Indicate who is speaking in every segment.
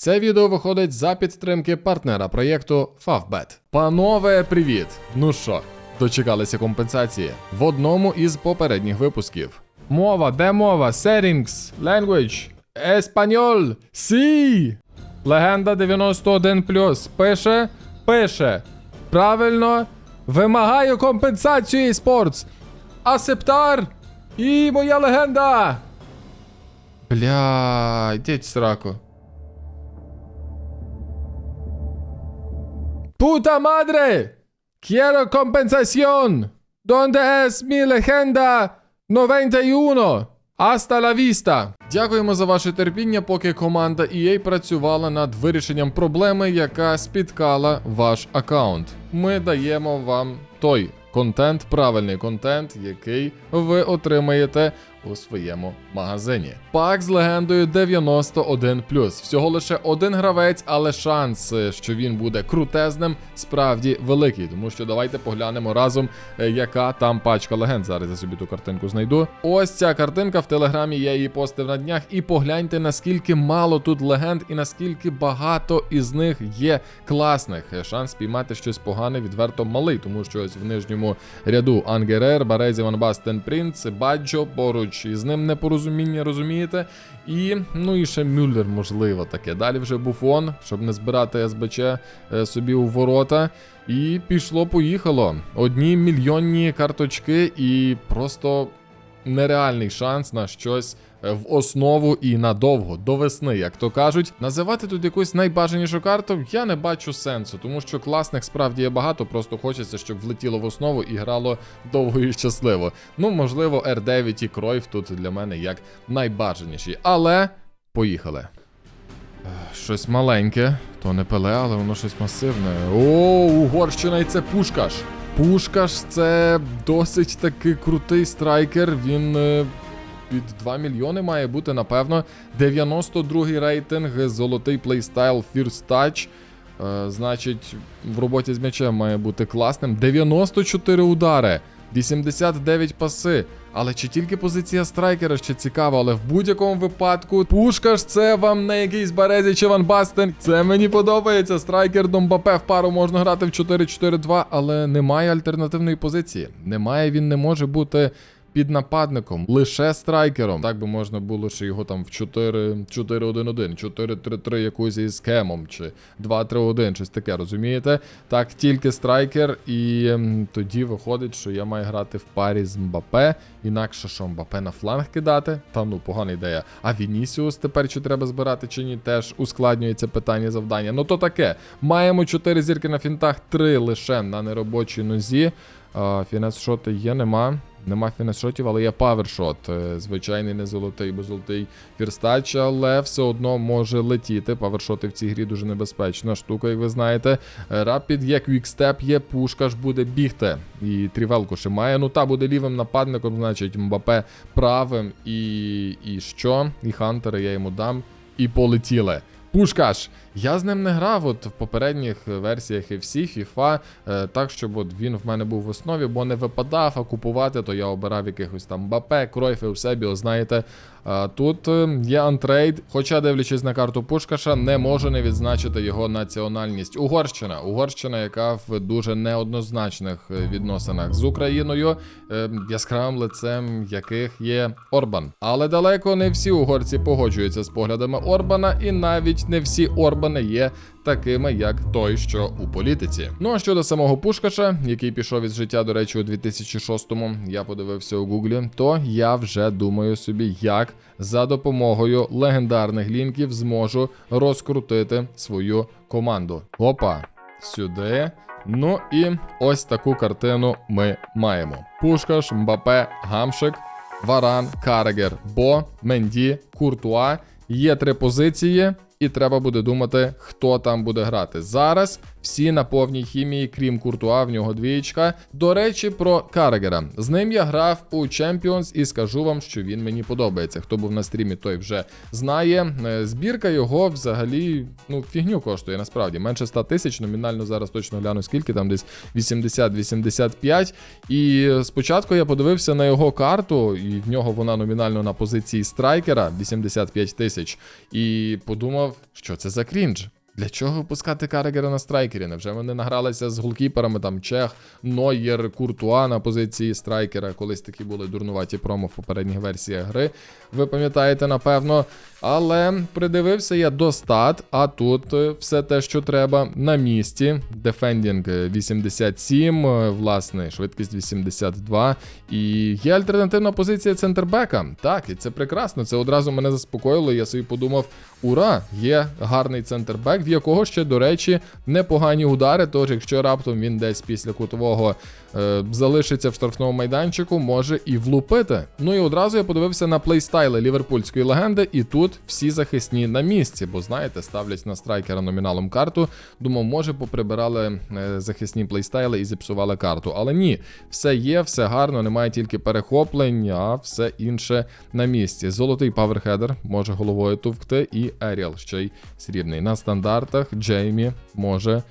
Speaker 1: Це відео виходить за підтримки партнера проєкту Favbet. Панове, привіт! Ну що, дочекалися компенсації в одному із попередніх випусків. Мова, де мова? Settings, language, еспаньоль, сі! Легенда 91 пише, пише. Правильно, вимагаю компенсацію eSports. Асептар і моя легенда. Бля, йдіть сраку. Puta madre! Quiero compensación! ¿Dónde es mi legenda 91? Hasta la vista! Дякуємо за ваше терпіння, поки команда EA працювала над вирішенням проблеми, яка спіткала ваш аккаунт. Ми даємо вам той контент, правильний контент, який ви отримаєте у своєму магазині. Пак з легендою 91 Всього лише один гравець, але шанс, що він буде крутезним, справді великий. Тому що давайте поглянемо разом, е, яка там пачка легенд. Зараз я собі ту картинку знайду. Ось ця картинка в телеграмі. Я її постив на днях. І погляньте, наскільки мало тут легенд, і наскільки багато із них є класних. Е, Шанс спіймати щось погане відверто малий, тому що ось в нижньому ряду Ангерер, Барезі, Ван Бастен Принц, Баджо поруч із ним непорозуміння, розумієте? І ну і ще Мюллер, можливо, таке. Далі вже буфон, щоб не збирати СБЧ е, собі у ворота. І пішло-поїхало. Одні мільйонні карточки, і просто нереальний шанс на щось е, в основу і надовго, до весни, як то кажуть. Називати тут якусь найбажанішу карту я не бачу сенсу, тому що класних справді є багато, просто хочеться, щоб влетіло в основу і грало довго і щасливо. Ну, можливо, R9 і Кройф тут для мене як найбажаніші. Але поїхали. Е, Щось маленьке, то не пеле, але воно щось масивне. О, Угорщина і це Пушкаш. Пушкаш це досить таки крутий страйкер. Він е, під 2 мільйони має бути, напевно. 92-й рейтинг, золотий плейстайл First Touch. Е, значить, в роботі з м'ячем має бути класним. 94 удари, 89 паси. Але чи тільки позиція страйкера ще цікава, але в будь-якому випадку пушка ж це вам не якийсь Березі чи Ван Бастен. Це мені подобається. Страйкер Домбапе в пару можна грати в 4-4-2, але немає альтернативної позиції. Немає, він не може бути під нападником, лише страйкером. Так би можна було ще його там в 4-4-1-1, 4-3-3 якусь із кемом, чи 2-3-1, щось таке, розумієте? Так, тільки страйкер, і ем, тоді виходить, що я маю грати в парі з Мбапе. Інакше що Мбапе на фланг кидати? Та ну, погана ідея. А Вінісіус тепер чи треба збирати, чи ні, теж ускладнюється питання завдання. Ну то таке. Маємо 4 зірки на фінтах, 3 лише на неробочій нозі. Фінес шоти є, нема. Нема фінес-шотів, але є павершот. Е, Звичайний не золотий, бо золотий фірстач, але все одно може летіти. Павершоти в цій грі дуже небезпечна штука, як ви знаєте. Рапід є квікстеп, є пушка ж буде бігти. І трівелку ще має. Ну та буде лівим нападником, значить, Мбапе правим. І, і що? І Хантера я йому дам. І полетіли. Пушкаш, я з ним не грав от в попередніх версіях FC, FIFA, е, так, щоб от він в мене був в основі, бо не випадав, а купувати, то я обирав якихось там Бапе, Кройфи, у себе, знаєте. А тут е, є антрейд, хоча, дивлячись на карту Пушкаша, не можу не відзначити його національність. Угорщина. Угорщина, яка в дуже неоднозначних е, відносинах з Україною, яскравим лицем яких є Орбан. Але далеко не всі угорці погоджуються з поглядами Орбана, і навіть не всі Орбани є такими, як той, що у політиці. Ну а щодо самого Пушкаша, який пішов із життя, до речі, у 2006-му, я подивився у Гуглі, то я вже думаю собі, як за допомогою легендарних лінків зможу розкрутити свою команду. Опа, сюди. Ну і ось таку картину ми маємо: Пушкаш, Мбапе, Гамшик, Варан, Карегер, Бо, Менді, Куртуа. Є три позиції, і треба буде думати, хто там буде грати. Зараз всі на повній хімії, крім Куртуа, в нього двієчка. До речі, про Карегера. З ним я грав у Champions і скажу вам, що він мені подобається. Хто був на стрімі, той вже знає. Е, Збірка його взагалі ну, фігню коштує насправді. Менше 100 тисяч. Номінально зараз точно гляну, скільки там десь 80-85. І спочатку я подивився на його карту, і в нього вона номінально на позиції страйкера 85 тисяч. І подумав. Що це за крінж. Для чого випускати Карегера на страйкері? Невже вони награлися з голкіперами там Чех, Нойєр, Куртуа на позиції страйкера? Колись такі були дурнуваті промо в попередніх версіях гри. Ви пам'ятаєте, напевно. Але придивився я до стат, а тут е, все те, що треба на місці. Дефендінг е, 87, е, власне, швидкість 82. І є альтернативна позиція центрбека. Так, і це прекрасно. Це одразу мене заспокоїло. Я собі подумав: ура! Є гарний центрбек, якого ще, до речі, непогані удари. Тож, якщо раптом він десь після кутового е, залишиться в штрафному майданчику, може і влупити. Ну і одразу я подивився на плейстайли ліверпульської легенди, і тут всі захисні на місці, бо знаєте, ставлять на страйкера номіналом карту. Думав, може поприбирали е, захисні плейстайли і зіпсували карту. Але ні, все є, все гарно, немає тільки перехоплень, а все інше на місці. Золотий паверхедер може головою тувкти, і Еріал ще й срібний. На стандартах Джеймі може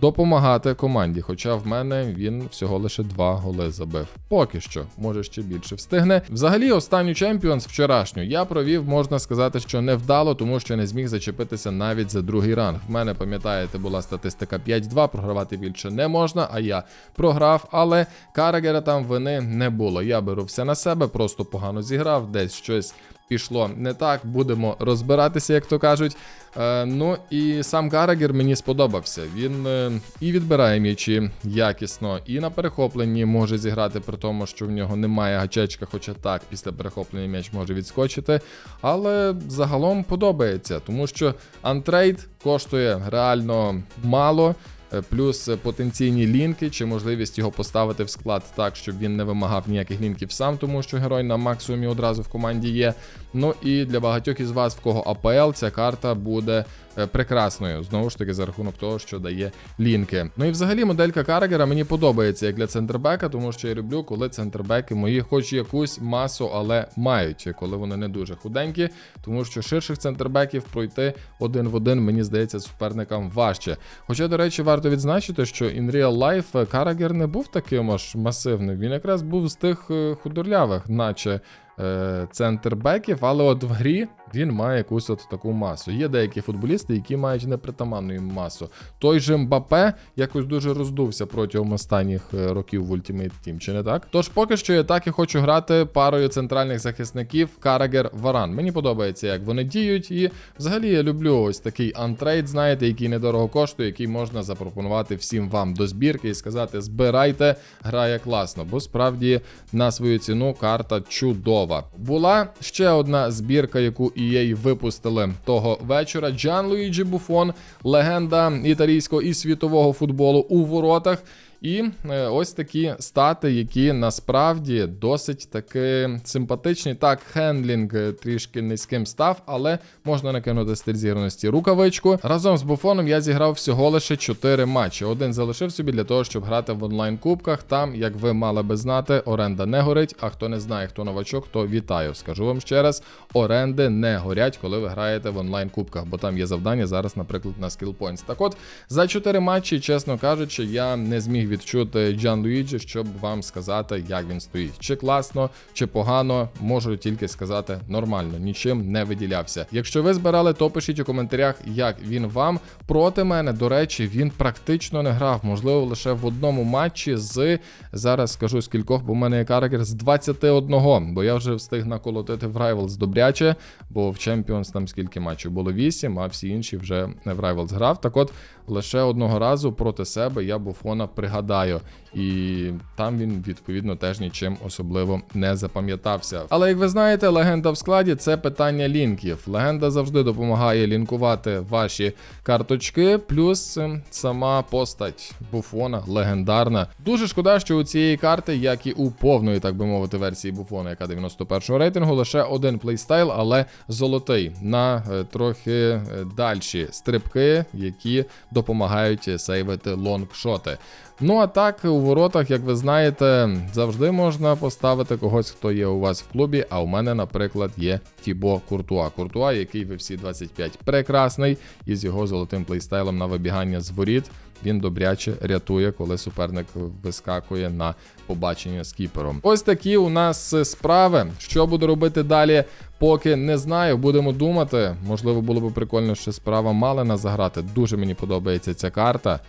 Speaker 1: допомагати команді. Хоча в мене він всього лише два голи забив. Поки що, може ще більше встигне. Взагалі, останню чемпіонс вчорашню я провів, можна сказати, що невдало, тому що не зміг зачепитися навіть за другий ранг. В мене, пам'ятаєте, була статистика 5-2, програвати більше не можна, а я програв, але Карагера там вини не було. Я беру все на себе, просто погано зіграв, десь щось пішло не так. Будемо розбиратися, як то кажуть. Е, ну і сам Карагер мені сподобався. Він е, і відбирає м'ячі якісно, і на перехопленні може зіграти, при тому, що в нього немає гачечка, хоча так, після перехоплення м'яч може відскочити. Але загалом подобається, тому що антрейд коштує реально мало. Е, Плюс е, потенційні лінки, чи можливість його поставити в склад так, щоб він не вимагав ніяких лінків сам, тому що герой на максимумі одразу в команді є. Ну і для багатьох із вас, в кого АПЛ, ця карта буде прекрасною. Знову ж таки, за рахунок того, що дає лінки. Ну і взагалі моделька Карагера мені подобається як для центрбека, тому що я люблю, коли центрбеки мої, хоч якусь масу, але мають, коли вони не дуже худенькі, тому що ширших центрбеків пройти один в один, мені здається, суперникам важче. Хоча, до речі, варто відзначити, що in real life Карагер не був таким аж масивним. Він якраз був з тих е, худорлявих, наче е, центрбеків, але от в грі він має якусь от таку масу. Є деякі футболісти, які мають непритаманну їм масу. Той же Мбапе якось дуже роздувся протягом останніх е, років в Ultimate Team, чи не так? Тож поки що я так і хочу грати парою центральних захисників Карагер Варан. Мені подобається, як вони діють, і взагалі я люблю ось такий антрейд, знаєте, який недорого коштує, який можна запропонувати всім вам до збірки і сказати: збирайте, грає класно, бо справді на свою ціну карта чудова. Була ще одна збірка, яку EA випустили того вечора. Джан Луїджі Буфон, легенда італійського і світового футболу у воротах. І е, ось такі стати, які насправді досить таки симпатичні. Так, хендлінг е, трішки низьким став, але можна накинути стиль зіграності рукавичку. Разом з буфоном я зіграв всього лише 4 матчі. Один залишив собі для того, щоб грати в онлайн-кубках. Там, як ви мали би знати, оренда не горить. А хто не знає, хто новачок, то вітаю. Скажу вам ще раз: оренди не горять, коли ви граєте в онлайн-кубках, бо там є завдання зараз, наприклад, на Points. Так от, за 4 матчі, чесно кажучи, я не зміг відчути Джан Луїджі, щоб вам сказати, як він стоїть. Чи класно, чи погано, можу тільки сказати нормально, нічим не виділявся. Якщо ви збирали, то пишіть у коментарях, як він вам. Проти мене, до речі, він практично не грав, можливо, лише в одному матчі з зараз скажу скількох, бо в мене є каракер з 21, бо я вже встиг наколотити в Rivals добряче, бо в Champions там скільки матчів було 8, а всі інші вже в Rivals грав. Так от лише одного разу проти себе я буфона пригадаю. І там він відповідно теж нічим особливо не запам'ятався. Але як ви знаєте, легенда в складі це питання лінків. Легенда завжди допомагає лінкувати ваші карточки, плюс ем, сама постать буфона легендарна. Дуже шкода, що у цієї карти, як і у повної, так би мовити, версії буфона, яка 91-го рейтингу, лише один плейстайл, але золотий на е, трохи е, дальші стрибки, які допомагають сейвити лонгшоти. Ну а так, у воротах, як ви знаєте, завжди можна поставити когось, хто є у вас в клубі. А у мене, наприклад, є Тібо Куртуа. Куртуа, який в всі 25 прекрасний, із його золотим плейстайлом на вибігання з воріт. Він добряче рятує, коли суперник вискакує на побачення з кіпером. Ось такі у нас справи. Що буду робити далі, поки не знаю. Будемо думати. Можливо, було б прикольно ще справа Малина заграти. Дуже мені подобається ця карта.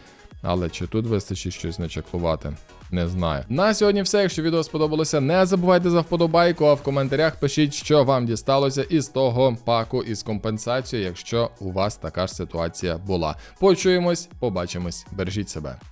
Speaker 1: Але чи тут вистачить щось начеклувати? Не знаю. На сьогодні все. Якщо відео сподобалося, не забувайте за вподобайку, а в коментарях пишіть, що вам дісталося із того паку із компенсацією, якщо у вас така ж ситуація була. Почуємось, побачимось, бережіть себе.